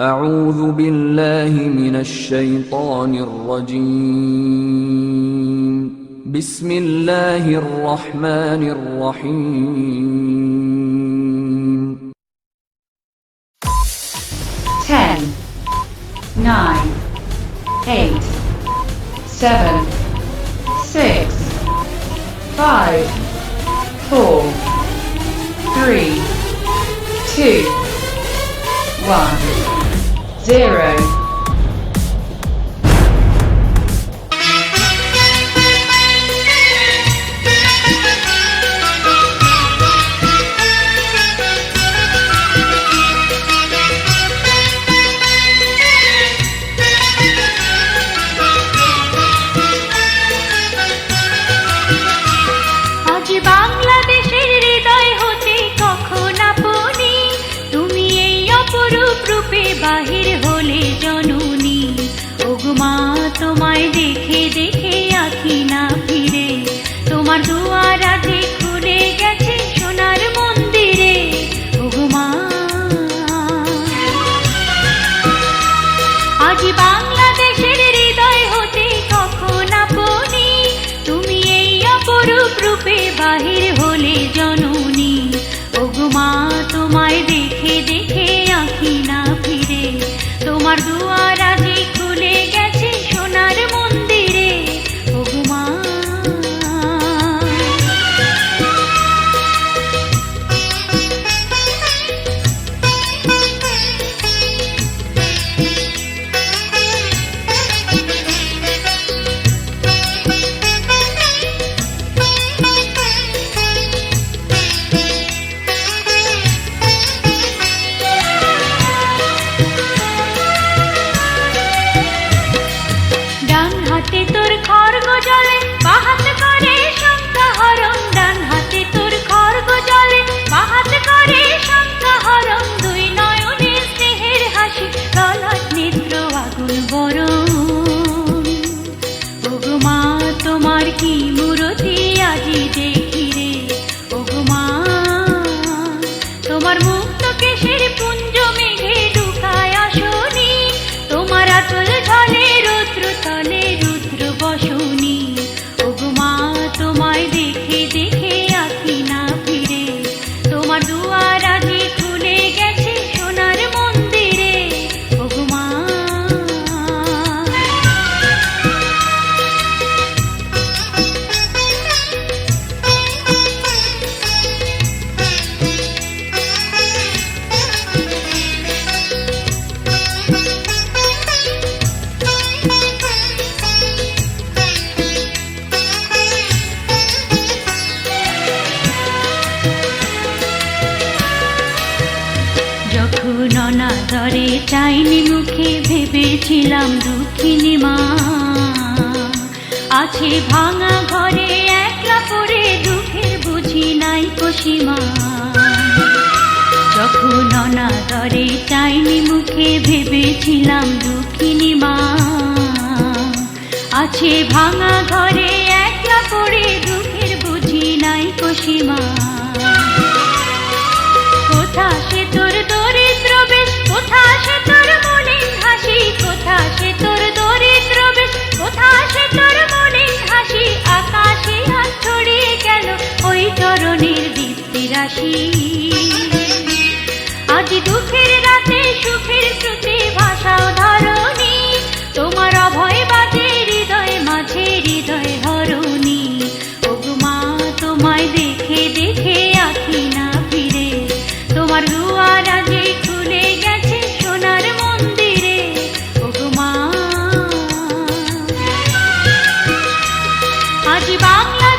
أعوذ بالله من الشيطان الرجيم. بسم الله الرحمن الرحيم. 10 9 8 7 6 5 4 3 2 1 zero. তোমায় দেখে দেখে ঝলে রৌদ্র তলে ছিলাম দুঃখিনী মা। আছে ভাঙা ঘরে একলা পরে দুঃখের বুঝি নাই পশিমা যখন অনাদরে চাইনি মুখে ভেবেছিলাম দুঃখিনী মা। আছে ভাঙা ঘরে একলা পরে দুঃখের বুঝি নাই পশিমা আজ দুঃখের রাতে, সুখের ভাষাও তোমার অভয় বাজে হৃদয়, মাঝে হৃদয় ওগুমা তোমায় দেখে দেখে আঁকি না ফিরে। তোমার দুয়ার আজে খুলে গেছে সোনার মন্দিরে। ওগুমা আজ বাংলা